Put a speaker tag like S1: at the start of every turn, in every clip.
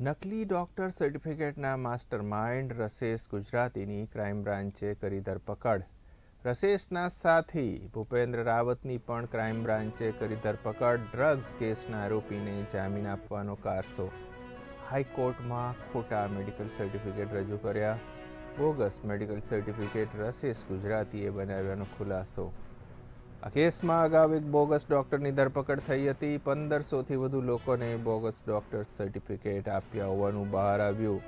S1: નકલી ડોક્ટર સર્ટિફિકેટના master mind Rasesh ગુજરાતીની ક્રાઇમ બ્રાન્ચે કરી ધરપકડ. રસેશના સાથી ભૂપેન્દ્ર રાવતની પણ ક્રાઇમ બ્રાન્ચે કરી ધરપકડ. ડ્રગ્સ કેસના આરોપીને જામીન આપવાનો કારસો. હાઈકોર્ટમાં ખોટા મેડિકલ સર્ટિફિકેટ રજૂ કર્યા. બોગસ મેડિકલ સર્ટિફિકેટ રસેશ ગુજરાતીએ બનાવ્યાનો ખુલાસો. આ કેસમાં અગાઉ એક બોગસ ડોક્ટરની ધરપકડ થઈ હતી. પંદરસોથી વધુ લોકોને બોગસ ડોક્ટર સર્ટિફિકેટ આપ્યા હોવાનું બહાર આવ્યું.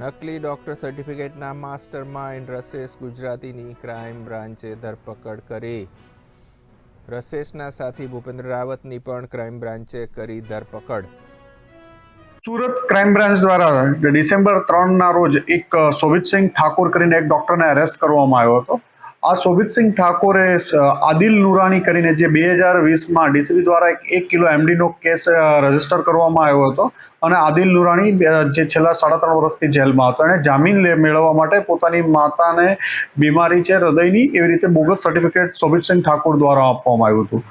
S1: નકલી ડોક્ટર સર્ટિફિકેટના માસ્ટર માઇન્ડ રસેશ ગુજરાતીની ક્રાઇમ બ્રાન્ચે ધરપકડ કરી. રસેશના સાથી ભૂપેન્દ્ર રાવતની પણ ક્રાઇમ બ્રાન્ચે કરી ધરપકડ.
S2: સુરત ક્રાઇમ બ્રાન્ચ દ્વારા ડિસેમ્બર ત્રણના રોજ એક શોભિતસિંહ ઠાકોર કરીને એક ડૉક્ટરને અરેસ્ટ કરવામાં આવ્યો હતો. આ શોભિતસિંહ ઠાકોરે આદિલ નુરાની કરીને જે બે હજાર વીસમાં ડીસીબી દ્વારા એક કિલો એમડીનો કેસ રજિસ્ટર કરવામાં આવ્યો હતો અને આદિલ નુરાણી જે છેલ્લા સાડા ત્રણ વર્ષથી જેલમાં હતો. એણે જામીન મેળવવા માટે પોતાની માતાને બીમારી છે, હૃદયની, એવી રીતે બોગસ સર્ટિફિકેટ શોભિતસિંહ ઠાકોર દ્વારા આપવામાં આવ્યું હતું.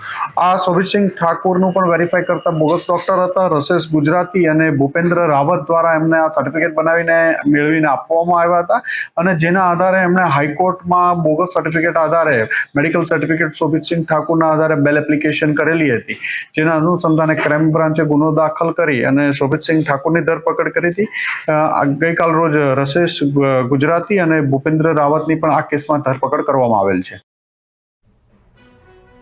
S2: આ શોભિતસિંહ ઠાકોરનું પણ વેરીફાઈ કરતા બોગસ ડૉક્ટર હતા, રસેશ ગુજરાતી અને ભૂપેન્દ્ર રાવત દ્વારા એમને આ સર્ટિફિકેટ બનાવીને મેળવીને આપવામાં આવ્યા હતા. અને જેના આધારે એમણે હાઈકોર્ટમાં બોગસ સર્ટિફિકેટ આધારે મેડિકલ સર્ટિફિકેટ શોભિતસિંહ ઠાકોરના આધારે બેલ એપ્લિકેશન કરેલી હતી. જેના અનુસંધાને ક્રાઇમ બ્રાન્ચે ગુનો દાખલ કરી અને શોભિતસિંહ ઠાકોરની ધરપકડ કરી હતી. ગઈકાલ રોજ રસેશ ગુજરાતી અને ભૂપેન્દ્ર રાવતની પણ આ કેસમાં ધરપકડ કરવામાં આવેલ છે.